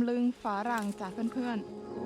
ำลึงฝารั่งจากเพื่อนๆ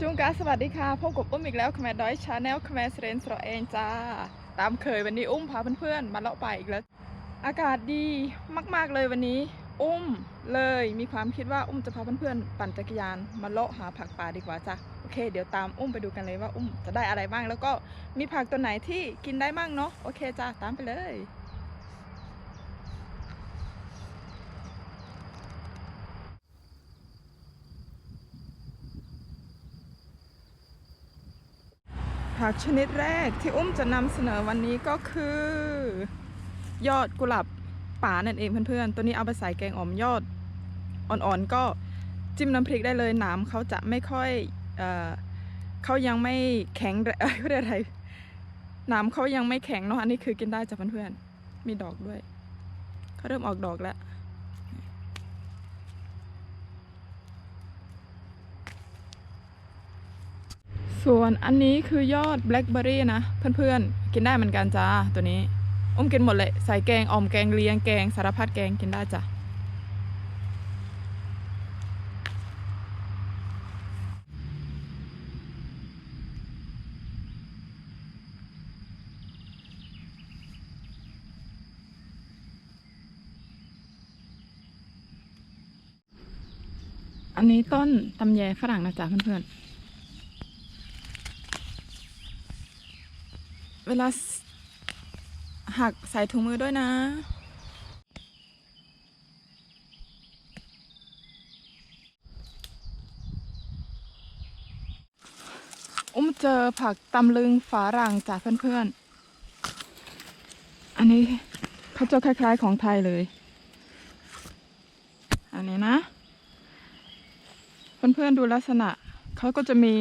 จุงกาสวัสดีค่ะพบกับอุ้มอีกแล้วคแมดอยชาแนลคแมสเรนสระเองจ้า ตามเคยวันนี้อุ้มพาเพื่อนๆมาเลาะป่าอีกแล้ว อากาศดีมากๆเลยวันนี้ อุ้มเลยมีความคิดว่าอุ้มจะพาเพื่อนๆปั่นจักรยานมาเลาะหาผักป่าดีกว่าจ้ะโอเค เดี๋ยวตามอุ้มไปดูกันเลยว่าอุ้มจะได้อะไรบ้าง แล้วก็มีผักตัวไหนที่กินได้บ้างเนาะโอเคจ้าตามไปเลย ผักชนิดแรกที่อุ้มจะนำเสนอวันนี้ก็คือ ยอดกุหลาบป่านั่นเองเพื่อนๆ ตัวนี้เอาไปใส่แกงอ่อมยอดอ่อนๆก็จิ้มน้ำพริกได้เลยหนามเขาจะไม่ค่อยเอเขายังไม่แข็งเอ้ยเรียกอะไรหนามเขายังไม่แข็งเนาะอันนี้คือกินได้จ้ะเพื่อนๆมีดอกด้วยเขาเริ่มออกดอกแล้ว ส่วนอันนี้คือยอดแบล็คเบอร์รี่นะ เพื่อนๆ กินได้เหมือนกันจ้าตัวนี้อุ้มกินหมดเลยใส่แกงอ่อมแกงเลียงแกงสารพัดแกงกินได้จ้ะอันนี้ต้นตำแยฝรั่งนะจ๊ะเพื่อนๆ เวลาหักใส่ถุงมือด้วยนะ อุ้มเจอผักตำลึงฝารั่งจากเพื่อนๆ อันนี้เขาจะคล้ายๆของไทยเลย อันนี้นะ เพื่อนๆดูลักษณะเขาก็จะมี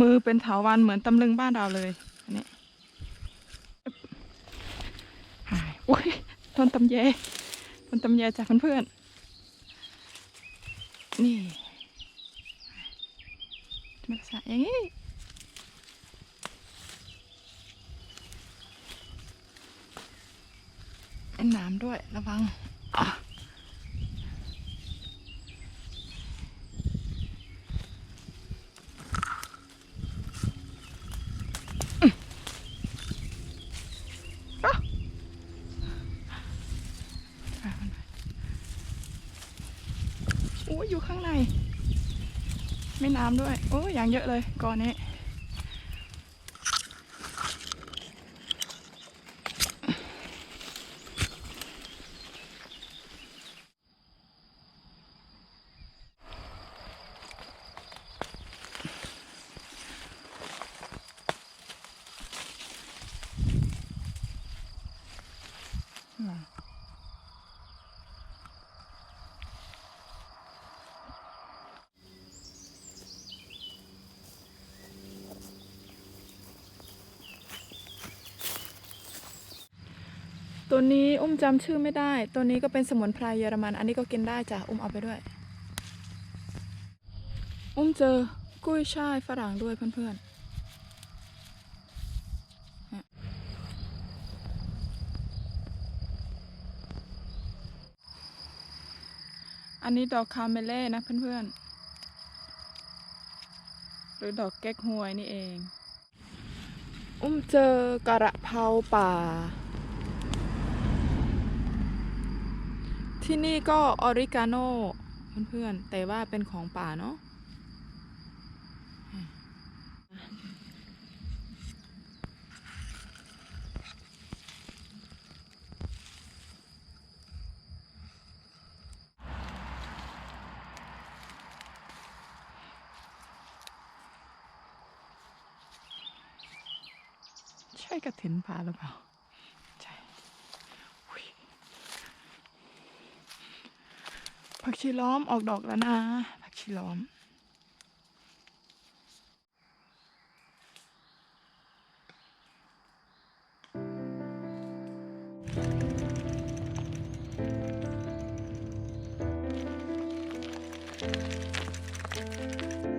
มือเป็นเถาวันเหมือนตำลึงบ้านเราเลย อุ้ยต้นตำแยต้นตำแยจ้ะเพื่อนๆนี่ลักษณะอย่างนี้เป็นน้ำด้วยระวังอะ โอ้ยอยู่ข้างใน ไม่น้ำด้วย โอ้ยอย่างเยอะเลยก่อนนี้ ตัวนี้อุ้มจำชื่อไม่ได้ ตัวนี้ก็เป็นสมุนไพรเยอรมัน อันนี้ก็กินได้จ้ะ อุ้มเอาไปด้วย อุ้มเจอกุ้ยช่ายฝรั่งด้วยเพื่อนๆอันนี้ดอกคาเมเล่นะเพื่อนๆ หรือดอกเก๊กฮวยนี่เอง อุ้มเจอกระเพราป่า ที่นี่ก็ออริกาโนเพื่อนๆ แต่ว่าเป็นของป่าเนาะใช่กระถินป่าหรือเปล่า ใช่อุ๊ย ผักชีล้อมออกดอกแล้วนะ ผักชีล้อม Thank